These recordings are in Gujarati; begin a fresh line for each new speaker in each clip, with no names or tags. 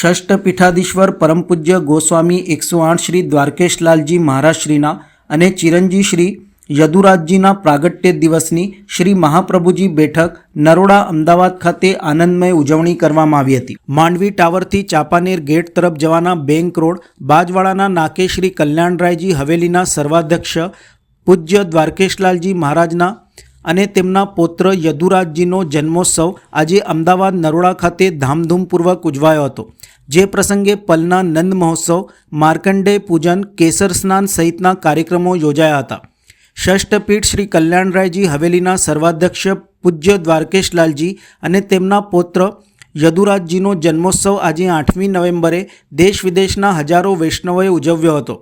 ષષ્ઠ પીઠાધીશ્વર પરમ પૂજ્ય ગોસ્વામી એકસો આઠ શ્રી દ્વારકેશલાલજી મહારાજશ્રીના અને ચિરંજી શ્રી યદુરાજજીના પ્રાગટ્ય દિવસની શ્રી મહાપ્રભુજી બેઠક નરોડા અમદાવાદ ખાતે આનંદમય ઉજવણી કરવામાં આવી હતી. માંડવી ટાવરથી ચાપાનેર ગેટ તરફ જવાના બેંક રોડ, બાજવાડાના નાકે શ્રી કલ્યાણરાયજી હવેલીના સર્વાધ્યક્ષ પૂજ્ય દ્વારકેશલાલજી મહારાજના અને તેમના પૌત્ર યદુરાજજીનો જન્મોત્સવ આજે અમદાવાદ નરોડા ખાતે ધામધૂમપૂર્વક ઉજવાયો હતો. જે પ્રસંગે પલના નંદ મહોત્સવ માર્કંડે પૂજન, કેસર સ્નાન સહિતના કાર્યક્રમો યોજાયા હતા. ષષ્ઠપીઠ શ્રી કલ્યાણરાયજી હવેલીના સર્વાધ્યક્ષ પૂજ્ય દ્વારકેશલાલજી અને તેમના પૌત્ર યદુરાજજીનો જન્મોત્સવ આજે આઠમી નવેમ્બરે દેશ વિદેશના હજારો વૈષ્ણવોએ ઉજવ્યો હતો.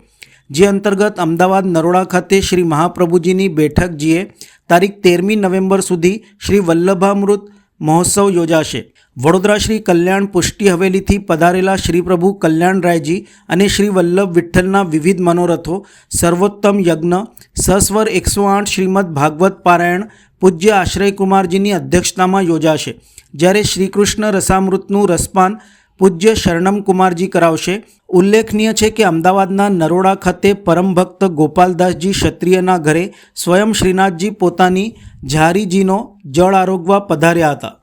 જે અંતર્ગત અમદાવાદ નરોડા ખાતે શ્રી મહાપ્રભુજીની બેઠકજીએ તારીખ તેરમી નવેમ્બર સુધી શ્રી વલ્લભામૃત મહોત્સવ યોજાશે. વડોદરા શ્રી કલ્યાણ પુષ્ટિ હવેલીથી પધારેલા શ્રી પ્રભુ કલ્યાણરાયજી અને શ્રી વલ્લભ વિઠ્ઠલના વિવિધ મનોરથો, સર્વોત્તમ યજ્ઞ સસ્વર એકસો આઠ શ્રીમદ ભાગવત પારાયણ, પૂજ્ય આશ્રયકુમારજીની અધ્યક્ષતામાં યોજાશે. જ્યારે શ્રીકૃષ્ણ રસામૃતનું રસપાન પૂજ્ય શરણમ કુમારજી કરાવશે. ઉલ્લેખનીય છે કે અમદાવાદના નરોડા ખાતે પરમ ભક્ત ગોપાલદાસજી ક્ષત્રિયના ઘરે સ્વયં શ્રીનાથજી પોતાની ઝારીજીનો જળ આરોગવા પધાર્યા હતા.